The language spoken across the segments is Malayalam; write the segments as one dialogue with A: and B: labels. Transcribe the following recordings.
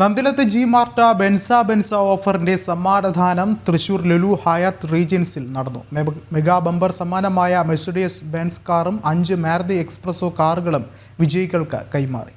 A: Nandilath G mart Benz Benz ഓഫറിന്റെ സമ്മാനദാനം തൃശൂർ ലുലു ഹയാത്ത് റീജൻസിൽ നടന്നു. മെഗാ ബമ്പർ സമ്മാനമായ മെസുഡിയസ് ബെൻസ് കാറും അഞ്ച് മാരുതി എക്സ്പ്രസോ കാറുകളും വിജയികൾക്ക് കൈമാറി.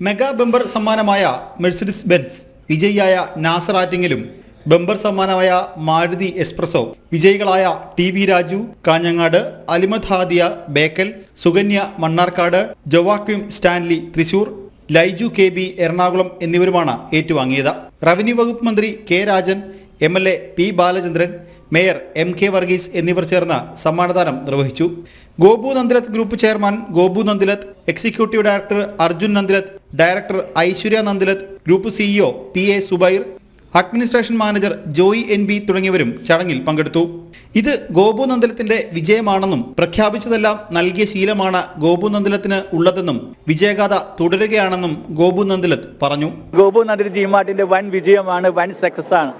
B: മെഗാ ബമ്പർ സമ്മാനമായ മെഴ്സിഡിസ് ബെൻസ് വിജയിയായ നാസർ ആറ്റിങ്ങിലും ബമ്പർ സമ്മാനമായ Maruti espresso വിജയികളായ T V Raju Kanhangad Alimath Hadiya Bekal Sukanya Mannarkkad Joaquim Stanley Thrissur Laiju K B Ernakulam എന്നിവരുമാണ് ഏറ്റുവാങ്ങിയത്. റവന്യൂ വകുപ്പ് മന്ത്രി K Rajan M L A P Balachandran mayor M K Varghese എന്നിവർ ചേർന്ന് സമ്മാനദാനം നിർവഹിച്ചു. Gopu Nandilath group chairman Gopu Nandilath executive director Arjun Nandilath director Aishwarya Nandilath group CEO P A Zubair administration manager Joy N B തുടങ്ങിയവരും ചടങ്ങിൽ പങ്കെടുത്തു. ഇത് ഗോപു നന്ദലത്തിന്റെ വിജയമാണെന്നും പ്രഖ്യാപിച്ചതെല്ലാം നൽകിയ ശീലമാണ് ഗോപു നന്ദലത്തിന് ഉള്ളതെന്നും വിജയഗാഥ തുടരുകയാണെന്നും ഗോപു നന്ദലത്ത് പറഞ്ഞു.
C: ഗോപു നന്ദി ജീമാട്ടിന്റെ വൻ വിജയമാണ് വൻ സക്സസ് ആണ്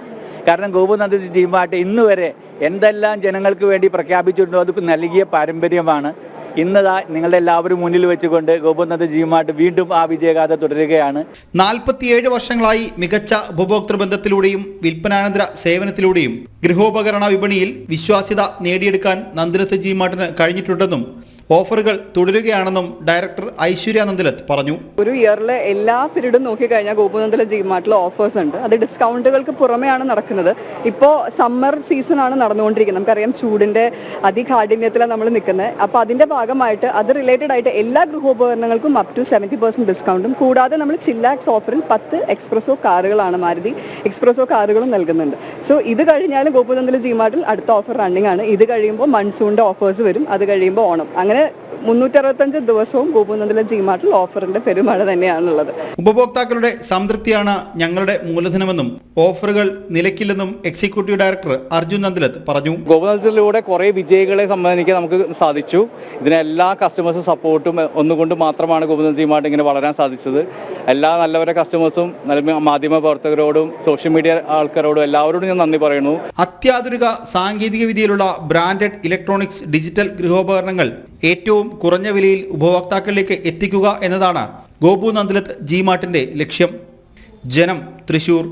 C: കാരണം ഗോപു നന്ദി ജീമാട്ട് ഇന്നുവരെ എന്തെല്ലാം ജനങ്ങൾക്ക് വേണ്ടി പ്രഖ്യാപിച്ചിട്ടുണ്ടോ അത് നൽകിയ പാരമ്പര്യമാണ്. ഇന്നതാ നിങ്ങളുടെ എല്ലാവരും മുന്നിൽ വെച്ചുകൊണ്ട് ഗോപനാഥ് ജിയുമായിട്ട് വീണ്ടും ആ വിജയഗാഥ തുടരുകയാണ്.
B: നാൽപ്പത്തിയേഴ് വർഷങ്ങളായി മികച്ച ഉപഭോക്തൃ ബന്ധത്തിലൂടെയും വിൽപ്പനാനന്തര സേവനത്തിലൂടെയും ഗൃഹോപകരണ വിപണിയിൽ വിശ്വാസ്യത നേടിയെടുക്കാൻ നന്ദിരത്ത് ജിയുമാട്ടിന് കഴിഞ്ഞിട്ടുണ്ടെന്നും ഓഫറുകൾ തുടരുകയാണെന്നും ഡയറക്ടർ ഐശ്വര്യ നന്ദിലത്ത് പറഞ്ഞു.
D: ഒരു ഇയറിലെ എല്ലാ പീരീഡും നോക്കിക്കഴിഞ്ഞാൽ ഗോപുനന്ദല ജി മാർട്ടിൽ ഓഫേഴ്സ് ഉണ്ട്. അത് ഡിസ്കൗണ്ടുകൾക്ക് പുറമെയാണ് നടക്കുന്നത്. ഇപ്പോൾ സമ്മർ സീസൺ ആണ് നടന്നുകൊണ്ടിരിക്കുന്നത്. നമുക്കറിയാം ചൂടിന്റെ അതികാഠിന്യത്തിലാണ് നമ്മൾ നിൽക്കുന്നത്. അപ്പോൾ അതിന്റെ ഭാഗമായിട്ട് അത് റിലേറ്റഡ് ആയിട്ട് എല്ലാ ഗൃഹോപകരണങ്ങൾക്കും അപ് ടു സെവന്റി പെർസെന്റ് ഡിസ്കൗണ്ടും കൂടാതെ നമ്മൾ ചില്ലാക്സ് ഓഫറിൽ പത്ത് എക്സ്പ്രസോ കാറുകളാണ് മാരുതി. എക്സ്പ്രസോ കാറുകളും നൽകുന്നുണ്ട്. സോ ഇത് കഴിഞ്ഞാലും ഗോപുനന്ദല ജി മാർട്ടിൽ അടുത്ത ഓഫർ റണ്ണിംഗ് ആണ്. ഇത് കഴിയുമ്പോൾ മൺസൂണിന്റെ ഓഫേഴ്സ് വരും. അത് കഴിയുമ്പോൾ ഓണം. അങ്ങനെ മുന്നൂറ്ററുപത്തഞ്ച് ദിവസവും ഗോപുനന്ദല ജി മാർട്ടിൽ ഓഫറിന്റെ പെരുമഴ തന്നെയാണുള്ളത്.
B: ഉപഭോക്താക്കളുടെ സംതൃപ്തിയാണ് ഞങ്ങളുടെ മൂലധനമെന്നും ഓഫറുകൾ നിലയ്ക്കില്ലെന്നും എക്സിക്യൂട്ടീവ് ഡയറക്ടർ അർജുൻ നന്ദിലത്ത് പറഞ്ഞു.
E: ഗോപുനന്ദിലൂടെ കുറെ വിജയികളെ സമ്മാനിക്കാൻ നമുക്ക് സാധിച്ചു. ഇതിന് എല്ലാ കസ്റ്റമേഴ്സും സപ്പോർട്ടും ഒന്നുകൊണ്ട് മാത്രമാണ് ഗോപനാഥ് മാർട്ട് ഇങ്ങനെ വളരാൻ സാധിച്ചത്. എല്ലാ നല്ലവരെ കസ്റ്റമേഴ്സും നല്ല മാധ്യമ പ്രവർത്തകരോടും സോഷ്യൽ മീഡിയ ആൾക്കാരോടും എല്ലാവരോടും ഞാൻ നന്ദി പറയുന്നു.
B: അത്യാധുനിക സാങ്കേതിക വിദ്യയിലുള്ള ബ്രാൻഡഡ് ഇലക്ട്രോണിക്സ് ഡിജിറ്റൽ ഗൃഹോപകരണങ്ങൾ ഏറ്റവും കുറഞ്ഞ വിലയിൽ ഉപഭോക്താക്കളിലേക്ക് എത്തിക്കുക എന്നതാണ് ഗോപു നന്ദലത്ത് ജി മാർട്ടിന്റെ ലക്ഷ്യം. ജനം തൃശൂർ.